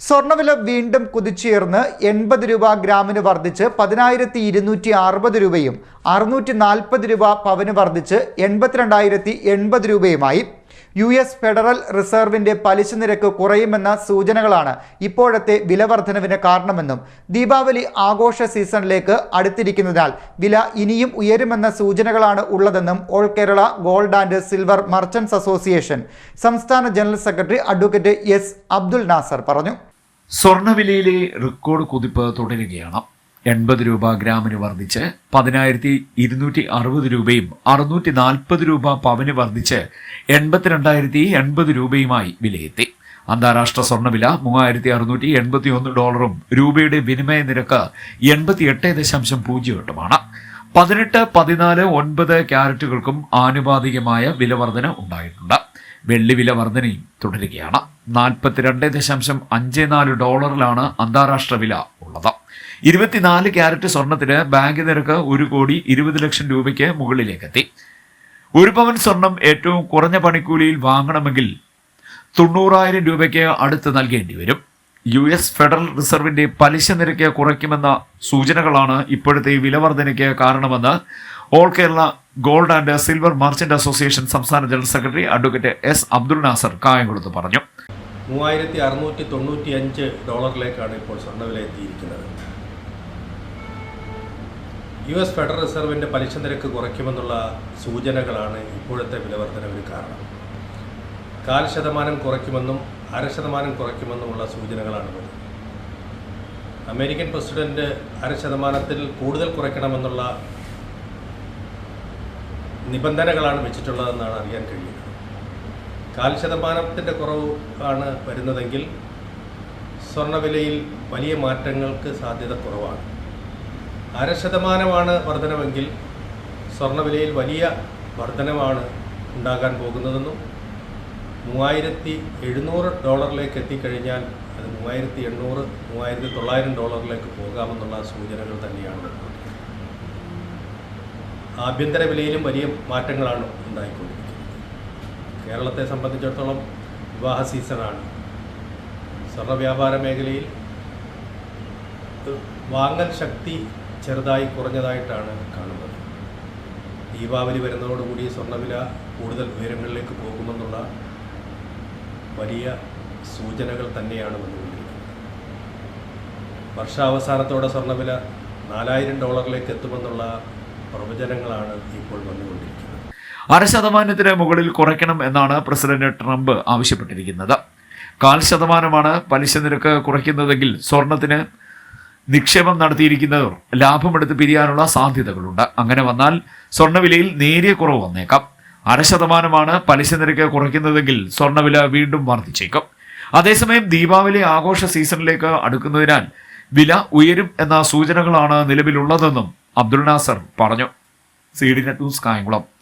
സ്വർണവില വീണ്ടും കുതിച്ചുയർന്ന് എൺപത് രൂപ ഗ്രാമിന് വർദ്ധിച്ച് പതിനായിരത്തി ഇരുന്നൂറ്റി അറുപത് രൂപയും അറുന്നൂറ്റി നാൽപ്പത് രൂപ പവന് വർദ്ധിച്ച് എൺപത്തിരണ്ടായിരത്തി എൺപത് രൂപയുമായി യു എസ് ഫെഡറൽ റിസർവിന്റെ പലിശ നിരക്ക് കുറയുമെന്ന സൂചനകളാണ് ഇപ്പോഴത്തെ വില വർധനവിന് കാരണമെന്നും ദീപാവലി ആഘോഷ സീസണിലേക്ക് അടുത്തിരിക്കുന്നതിനാൽ വില ഇനിയും ഉയരുമെന്ന സൂചനകളാണ് ഉള്ളതെന്നും all Kerala gold and silver merchants association സംസ്ഥാന general secretary advocate S Abdul Nasser പറഞ്ഞു. സ്വർണവിലയിലെ റെക്കോർഡ് കുതിപ്പ് തുടരുകയാണ്. എൺപത് രൂപ ഗ്രാമിന് വർദ്ധിച്ച് പതിനായിരത്തി ഇരുന്നൂറ്റി അറുപത് രൂപയും അറുന്നൂറ്റി നാൽപ്പത് രൂപ പവന് വർദ്ധിച്ച് എൺപത്തിരണ്ടായിരത്തി എൺപത് രൂപയുമായി വിലയെത്തി. അന്താരാഷ്ട്ര സ്വർണവില മൂവായിരത്തി അറുന്നൂറ്റി എൺപത്തി ഒന്ന് ഡോളറും രൂപയുടെ വിനിമയ നിരക്ക് എൺപത്തി എട്ട് ദശാംശം പൂജ്യം എട്ടുമാണ്. പതിനെട്ട് പതിനാല് ഒൻപത് ക്യാരറ്റുകൾക്കും ആനുപാതികമായ വിലവർധന ഉണ്ടായിട്ടുണ്ട്. വെള്ളി വില വർധനയും തുടരുകയാണ്. നാൽപ്പത്തിരണ്ട് ദശാംശം അഞ്ച് നാല് ഡോളറിലാണ് അന്താരാഷ്ട്ര വില ഉള്ളത്. ഇരുപത്തിനാല് ക്യാരറ്റ് സ്വർണത്തിന് ബാങ്ക് നിരക്ക് ഒരു കോടി ഇരുപത് ലക്ഷം രൂപയ്ക്ക് മുകളിലേക്കെത്തി. ഒരു പവൻ സ്വർണം ഏറ്റവും കുറഞ്ഞ പണിക്കൂലിയിൽ വാങ്ങണമെങ്കിൽ തൊണ്ണൂറായിരം രൂപയ്ക്ക് അടുത്ത് നൽകേണ്ടി വരും. യു എസ് ഫെഡറൽ റിസർവിന്റെ പലിശ നിരക്ക് കുറയ്ക്കുമെന്ന സൂചനകളാണ് ഇപ്പോഴത്തെ വിലവർദ്ധനയ്ക്ക് കാരണമെന്ന് all Kerala gold and silver merchant association സംസ്ഥാന general secretary advocate S Abdul Nasser കായംകുളത്ത് പറഞ്ഞു. മൂവായിരത്തി അറുന്നൂറ്റി തൊണ്ണൂറ്റി അഞ്ച് ഡോളറിലേക്കാണ് ഇപ്പോൾ സ്വർണവില എത്തിയിരിക്കുന്നത്. യു എസ് ഫെഡറൽ റിസർവിന്റെ പലിശ നിരക്ക് കുറയ്ക്കുമെന്നുള്ള സൂചനകളാണ് ഇപ്പോഴത്തെ വിലവർധനവിന് കാരണം. കാൽ ശതമാനം കുറയ്ക്കുമെന്നും അര ശതമാനം കുറയ്ക്കുമെന്നുമുള്ള സൂചനകളാണ് വരുന്നത് അമേരിക്കൻ പ്രസിഡന്റ് അര ശതമാനത്തിൽ കൂടുതൽ കുറയ്ക്കണമെന്നുള്ള നിബന്ധനകളാണ് വെച്ചിട്ടുള്ളതെന്നാണ് അറിയാൻ കഴിയുന്നത്. കാൽ ശതമാനത്തിന്റെ കുറവ് ആണ് വരുന്നതെങ്കിൽ സ്വർണവിലയിൽ വലിയ മാറ്റങ്ങൾക്ക് സാധ്യത കുറവാണ്. അര ശതമാനമാണ് വർധനമെങ്കിൽ സ്വർണവിലയിൽ വലിയ വർധനമാണ് ഉണ്ടാകാൻ പോകുന്നതെന്നും മൂവായിരത്തി എഴുന്നൂറ് ഡോളറിലേക്ക് എത്തിക്കഴിഞ്ഞാൽ അത് മൂവായിരത്തി എണ്ണൂറ് മൂവായിരത്തി തൊള്ളായിരം ഡോളറിലേക്ക് പോകാമെന്നുള്ള സൂചനകൾ തന്നെയാണ്. ആഭ്യന്തര വിലയിലും വലിയ മാറ്റങ്ങളാണ് ഉണ്ടായിക്കൊണ്ടിരിക്കുന്നത്. കേരളത്തെ സംബന്ധിച്ചിടത്തോളം വിവാഹ സീസണാണ്. സ്വർണ വ്യാപാര മേഖലയിൽ വാങ്ങൽ ശക്തി ചെറുതായി കുറഞ്ഞതായിട്ടാണ് കാണുന്നത്. ദീപാവലി വരുന്നതോടുകൂടി സ്വർണവില കൂടുതൽ ഉയരങ്ങളിലേക്ക് പോകുമെന്നുള്ള വലിയ സൂചനകൾ തന്നെയാണ് വന്നുകൊണ്ടിരിക്കുന്നത്. വർഷാവസാനത്തോടെ സ്വർണവില നാലായിരം ഡോളറിലേക്ക് എത്തുമെന്നുള്ള പ്രവചനങ്ങളാണ് ഇപ്പോൾ വന്നുകൊണ്ടിരിക്കുന്നത്. അര ശതമാനത്തിന് മുകളിൽ കുറയ്ക്കണം എന്നാണ് പ്രസിഡന്റ് ട്രംപ് ആവശ്യപ്പെട്ടിരിക്കുന്നത്. കാൽ ശതമാനമാണ് പലിശ നിരക്ക് കുറയ്ക്കുന്നതെങ്കിൽ സ്വർണത്തിന് നിക്ഷേപം നടത്തിയിരിക്കുന്നവർ ലാഭമെടുത്ത് പിരിയാനുള്ള സാധ്യതകളുണ്ട്. അങ്ങനെ വന്നാൽ സ്വർണവിലയിൽ നേരിയ കുറവ് വന്നേക്കാം. അര ശതമാനമാണ് പലിശ നിരക്ക് കുറയ്ക്കുന്നതെങ്കിൽ സ്വർണവില വീണ്ടും വർദ്ധിച്ചേക്കും. അതേസമയം ദീപാവലി ആഘോഷ സീസണിലേക്ക് അടുക്കുന്നതിനാൽ വില ഉയരും എന്ന സൂചനകളാണ് നിലവിലുള്ളതെന്നും അബ്ദുൾ നാസർ പറഞ്ഞു. സി കായംകുളം.